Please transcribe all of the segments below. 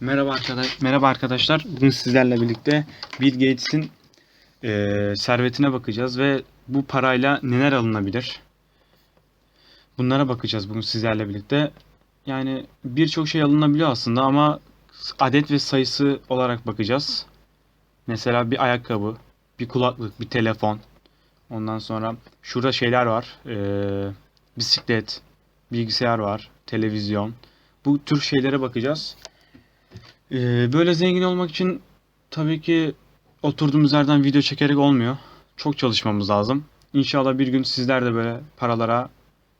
Merhaba arkadaş, merhaba arkadaşlar. Bugün sizlerle birlikte Bill Gates'in eee, servetine bakacağız ve bu parayla neler alınabilir? Bunlara bakacağız bugün sizlerle birlikte. Yani birçok şey alınabiliyor aslında ama adet ve sayısı olarak bakacağız. Mesela bir ayakkabı, bir kulaklık, bir telefon. Ondan sonra şurada şeyler var. Eee, bisiklet, bilgisayar var, televizyon. Bu tür şeylere bakacağız. Ee, böyle zengin olmak için tabii ki oturduğumuz yerden video çekerek olmuyor. Çok çalışmamız lazım. İnşallah bir gün sizler de böyle paralara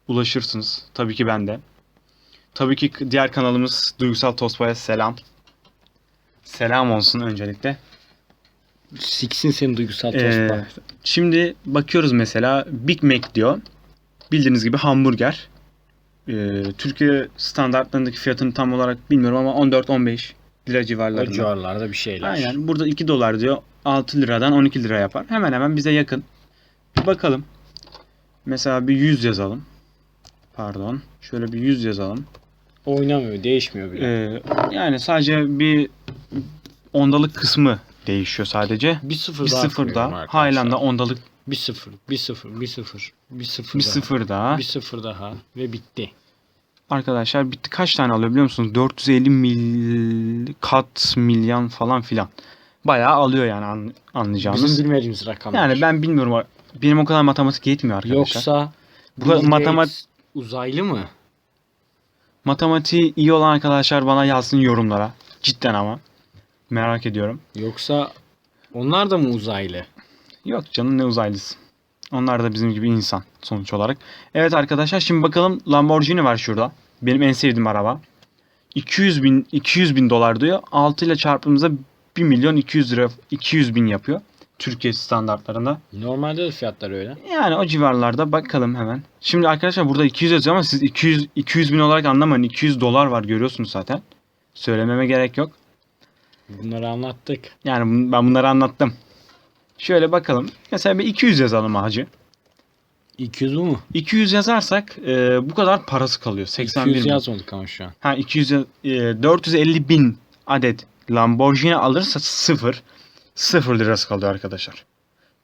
ulaşırsınız. Tabii ki ben de. Tabii ki diğer kanalımız Duygusal Tosba'ya selam. Selam olsun öncelikle. Siksin senin duygusal Ee, tospa. şimdi bakıyoruz mesela Big Mac diyor. Bildiğiniz gibi hamburger. Ee, Türkiye standartlarındaki fiyatını tam olarak bilmiyorum ama 14-15 lira o civarlarında. civarlarda bir şeyler. Aynen. Burada 2 dolar diyor. 6 liradan 12 lira yapar. Hemen hemen bize yakın. Bir bakalım. Mesela bir 100 yazalım. Pardon. Şöyle bir 100 yazalım. Oynamıyor, değişmiyor bile. Ee, yani sadece bir ondalık kısmı değişiyor sadece. bir sıfır Bir daha sıfır halen de ondalık Bir sıfır, bir sıfır, bir sıfır, bir sıfır bir daha. sıfır daha. Bir sıfır daha ve bitti. Arkadaşlar bitti kaç tane alıyor biliyor musunuz? 450 mil kat milyon falan filan. Bayağı alıyor yani an- anlayacağınız. Bizim bilmediğimiz rakamlar. Yani ben bilmiyorum. Benim o kadar matematik yetmiyor arkadaşlar. Yoksa Bu Bill kadar Gates matemat- uzaylı mı? Matematiği iyi olan arkadaşlar bana yazsın yorumlara. Cidden ama. Merak ediyorum. Yoksa onlar da mı uzaylı? Yok canım ne uzaylısı. Onlar da bizim gibi insan sonuç olarak. Evet arkadaşlar şimdi bakalım Lamborghini var şurada. Benim en sevdiğim araba. 200 bin 200 bin dolar diyor. 6 ile çarptığımızda 1 milyon 200 lira 200 bin yapıyor. Türkiye standartlarında. Normalde de fiyatlar öyle. Yani o civarlarda bakalım hemen. Şimdi arkadaşlar burada 200 yazıyor ama siz 200 200 bin olarak anlamayın. 200 dolar var görüyorsunuz zaten. Söylememe gerek yok. Bunları anlattık. Yani ben bunları anlattım. Şöyle bakalım. Mesela bir 200 yazalım hacı. 200 bu mu? 200 yazarsak e, bu kadar parası kalıyor. 81 200 bin. yazmadık ama şu an. Ha 200 yaz- e, 450 bin adet Lamborghini alırsa sıfır. Sıfır lirası kalıyor arkadaşlar.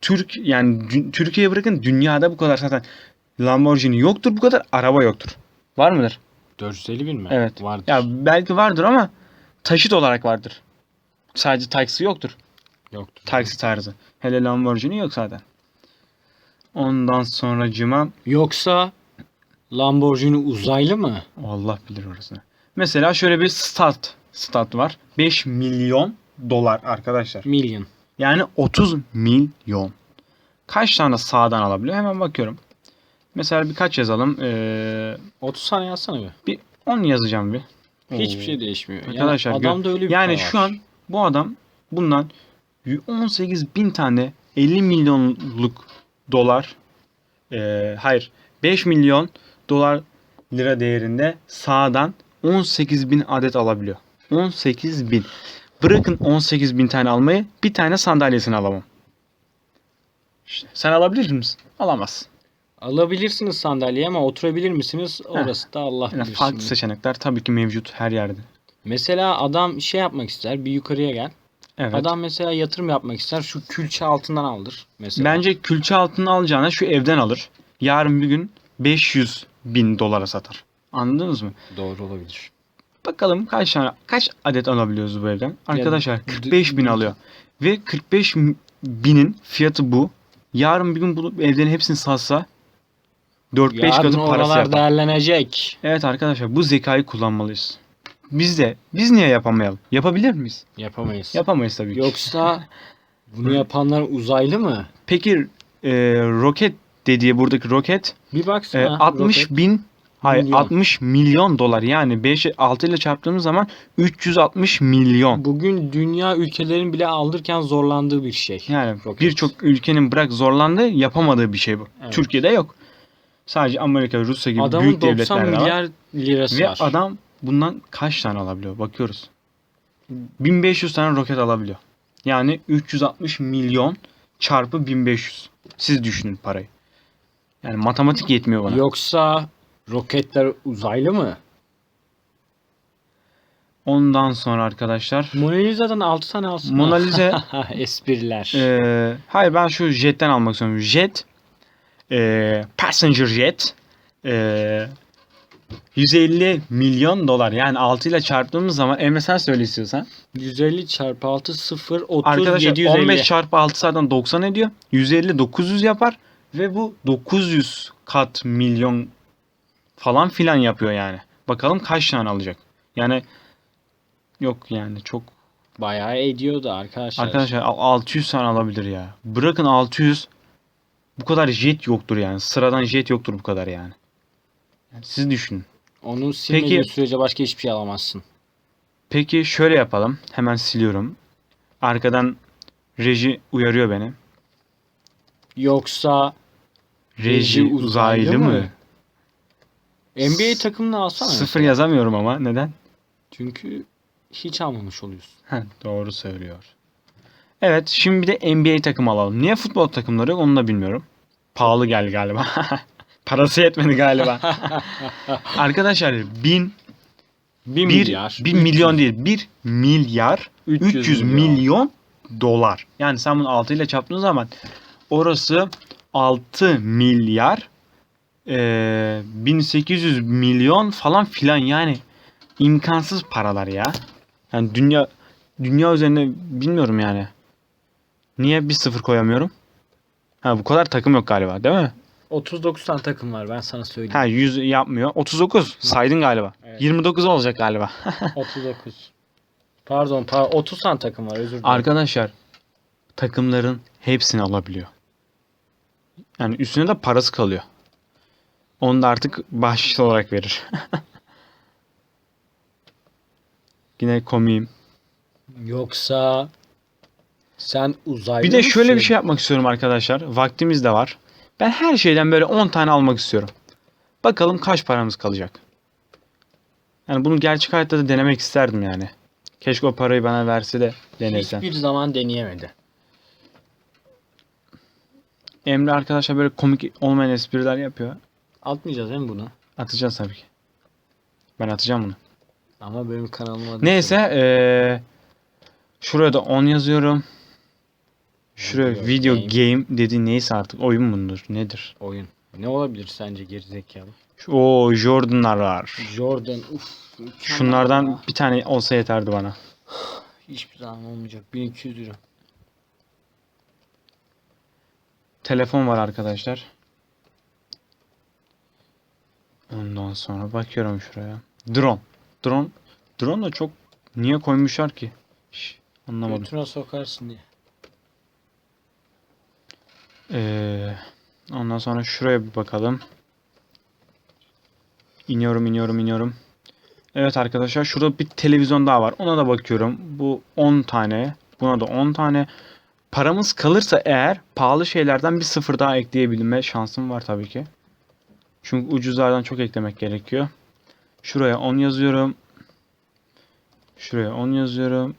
Türk yani Türkiye'ye bırakın dünyada bu kadar zaten Lamborghini yoktur bu kadar araba yoktur. Var mıdır? 450 bin mi? Evet. Vardır. Ya belki vardır ama taşıt olarak vardır. Sadece taksi yoktur. Yoktur. Taksi tarzı. Hele Lamborghini yok zaten. Ondan sonra cima Yoksa Lamborghini uzaylı mı? Allah bilir orasını. Mesela şöyle bir stat stat var. 5 milyon dolar arkadaşlar. Million. Yani 30 milyon. Kaç tane sağdan alabiliyor? Hemen bakıyorum. Mesela birkaç yazalım. Ee, 30 saniye yazsana bir. bir 10 yazacağım bir. Hiçbir şey değişmiyor. Arkadaşlar yani adamda öyle bir Yani şu var. an bu adam bundan 18 bin tane 50 milyonluk dolar ee, hayır 5 milyon dolar lira değerinde sağdan 18 bin adet alabiliyor. 18 bin. Bırakın 18 bin tane almayı bir tane sandalyesini alamam. İşte, sen alabilir misin? Alamazsın. alabilirsiniz sandalyeyi ama oturabilir misiniz? Orası da Allah bilir. farklı seçenekler tabii ki mevcut her yerde. Mesela adam şey yapmak ister, bir yukarıya gel. Evet. Adam mesela yatırım yapmak ister, şu külçe altından aldır. Mesela. Bence külçe altını alacağına şu evden alır. Yarın bir gün 500 bin dolara satar. Anladınız mı? doğru olabilir. Bakalım kaç tane kaç adet alabiliyoruz bu evden? Arkadaşlar d- 45 bin alıyor. Ve 45 binin fiyatı bu. Yarın bir gün bu evlerin hepsini satsa 4-5 Yarın katı parası yapar. değerlenecek. Evet arkadaşlar bu zekayı kullanmalıyız. Biz de biz niye yapamayalım? Yapabilir miyiz? Yapamayız. Yapamayız tabii ki. Yoksa bunu yapanlar uzaylı mı? Peki e, roket dediği buradaki roket Bir E, baksana. 60 roket. bin hayır Milyon. 60 milyon dolar yani 5 6 ile çarptığımız zaman 360 milyon. Bugün dünya ülkelerin bile aldırken zorlandığı bir şey. Yani Roket. birçok ülkenin bırak zorlandığı yapamadığı bir şey bu. Evet. Türkiye'de yok. Sadece Amerika, Rusya gibi Adamın büyük 90 devletlerde var. milyar lirası Ve var. adam bundan kaç tane alabiliyor? Bakıyoruz. 1500 tane roket alabiliyor. Yani 360 milyon çarpı 1500. Siz düşünün parayı. Yani matematik yetmiyor bana. Yoksa roketler uzaylı mı? Ondan sonra arkadaşlar Mona Lisa'dan 6 tane alsın. Mona Lisa Espriler. Ee, hayır ben şu jetten almak istiyorum. Jet ee, passenger jet ee, 150 milyon dolar. Yani 6 ile çarptığımız zaman Emre sen söyle istiyorsan. 150 çarpı 6 0 30 Arkadaşlar 750. 15 çarpı 6 zaten 90 ediyor. 150 900 yapar ve bu 900 kat milyon falan filan yapıyor yani. Bakalım kaç tane alacak. Yani yok yani çok Bayağı ediyordu arkadaşlar. Arkadaşlar al- 600 tane alabilir ya. Bırakın 600 bu kadar jet yoktur yani. Sıradan jet yoktur bu kadar yani. Siz düşünün. Onu silmediğin Peki- sürece başka hiçbir şey alamazsın. Peki şöyle yapalım. Hemen siliyorum. Arkadan reji uyarıyor beni. Yoksa Reji, Reji uzaylı, uzaylı mı? mı? NBA takımını alsana. Sıfır yazamıyorum ama neden? Çünkü hiç almamış oluyorsun. Heh, doğru söylüyor. Evet şimdi bir de NBA takımı alalım. Niye futbol takımları yok onu da bilmiyorum. Pahalı geldi galiba. Parası yetmedi galiba. Arkadaşlar 1000 1 1 milyar. 1 milyon değil 1 milyar 300 300, milyon. milyon. dolar. Yani sen bunu 6 ile çarptığın zaman orası 6 milyar eee 1800 milyon falan filan yani imkansız paralar ya. Yani dünya dünya üzerinde bilmiyorum yani. Niye bir sıfır koyamıyorum? Ha bu kadar takım yok galiba değil mi? 39 tane takım var ben sana söyleyeyim. Ha 100 yapmıyor. 39 saydın galiba. Evet. 29 olacak galiba. 39. Pardon, par 30 tane takım var özür dilerim. Arkadaşlar takımların hepsini alabiliyor. Yani üstüne de parası kalıyor. Onu da artık bahşiş olarak verir. Yine komiyim. Yoksa sen uzaylı Bir de şöyle bir mısın? şey yapmak istiyorum arkadaşlar. Vaktimiz de var. Ben her şeyden böyle 10 tane almak istiyorum. Bakalım kaç paramız kalacak. Yani bunu gerçek hayatta da denemek isterdim yani. Keşke o parayı bana verse de denesem. Hiçbir zaman deneyemedi. Emre arkadaşlar böyle komik olmayan espriler yapıyor. Atmayacağız değil mi bunu? Atacağız tabii ki. Ben atacağım bunu. Ama benim kanalıma Neyse eee şuraya da 10 yazıyorum. Şuraya Video game. dedi neyse artık oyun mudur nedir? oyun. Ne olabilir sence gerizekalı? O Jordan'lar var. Jordan uf. mükemmel Şunlardan ya. bir tane olsa yeterdi bana. hiçbir zaman olmayacak. 1200 lira. Telefon var arkadaşlar. Ondan sonra bakıyorum şuraya. Drone. Drone. Drone da çok niye koymuşlar ki? Şş, anlamadım. Götüne sokarsın diye. Ee, ondan sonra şuraya bir bakalım. İniyorum, iniyorum, iniyorum. Evet arkadaşlar şurada bir televizyon daha var. Ona da bakıyorum. Bu 10 tane. Buna da 10 tane. Paramız kalırsa eğer pahalı şeylerden bir sıfır daha ekleyebilme şansım var tabii ki. Çünkü ucuzlardan çok eklemek gerekiyor. Şuraya 10 yazıyorum. Şuraya 10 yazıyorum.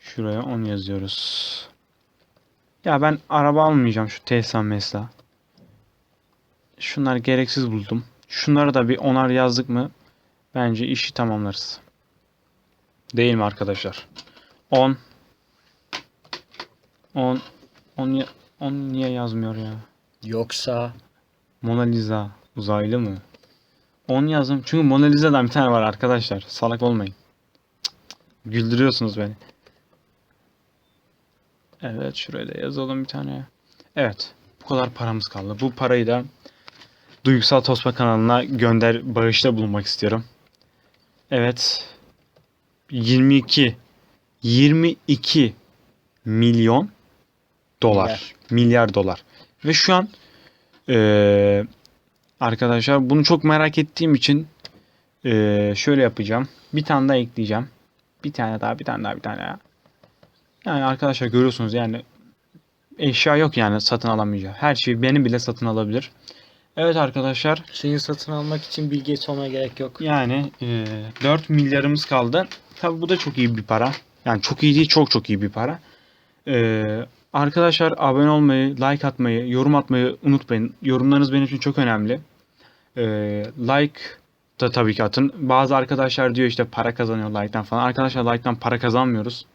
Şuraya 10 yazıyoruz. Ya ben araba almayacağım şu Tesla Mesla. Şunlar gereksiz buldum. Şunlara da bir onar yazdık mı bence işi tamamlarız. Değil mi arkadaşlar? 10 10 10 ya- 10 niye yazmıyor ya? Yoksa Mona Lisa uzaylı mı? 10 yazdım. Çünkü Mona Lisa'dan bir tane var arkadaşlar. Salak olmayın. Cık cık. Güldürüyorsunuz beni. Evet şuraya da yazalım bir tane. Evet. Bu kadar paramız kaldı. Bu parayı da Duygusal Tosma kanalına gönder bağışta bulunmak istiyorum. Evet. 22 22 milyon dolar. Milyar. Milyar dolar. Ve şu an eee, arkadaşlar bunu çok merak ettiğim için eee, şöyle yapacağım. Bir tane daha ekleyeceğim. Bir tane daha, bir tane daha, bir tane daha. Yani arkadaşlar görüyorsunuz yani eşya yok yani satın alamayacağım. Her şeyi benim bile satın alabilir. Evet arkadaşlar şeyi satın almak için Bill Gates olmaya gerek yok. yani eee 4 milyarımız kaldı. Tabi bu da çok iyi bir para. Yani çok iyi değil çok çok iyi bir para. Eee, arkadaşlar abone olmayı, like atmayı, yorum atmayı unutmayın. Yorumlarınız benim için çok önemli. Eee, like da tabii ki atın. Bazı arkadaşlar diyor işte para kazanıyor like'tan falan. Arkadaşlar like'tan para kazanmıyoruz.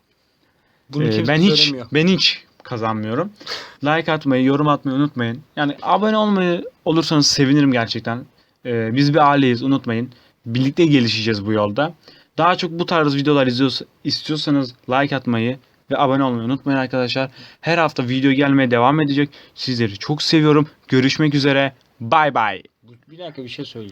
Bunu Ee, ben hiç söylemiyor. ben hiç kazanmıyorum. Like atmayı, yorum atmayı unutmayın. Yani abone olmayı olursanız sevinirim gerçekten. Ee, biz bir aileyiz unutmayın. Birlikte gelişeceğiz bu yolda. Daha çok bu tarz videolar izliyorsa, istiyorsanız like atmayı ve abone olmayı unutmayın arkadaşlar. Her hafta video gelmeye devam edecek. Sizleri çok seviyorum. Görüşmek üzere. Bay bay. Bir dakika bir şey söyleyeceğim.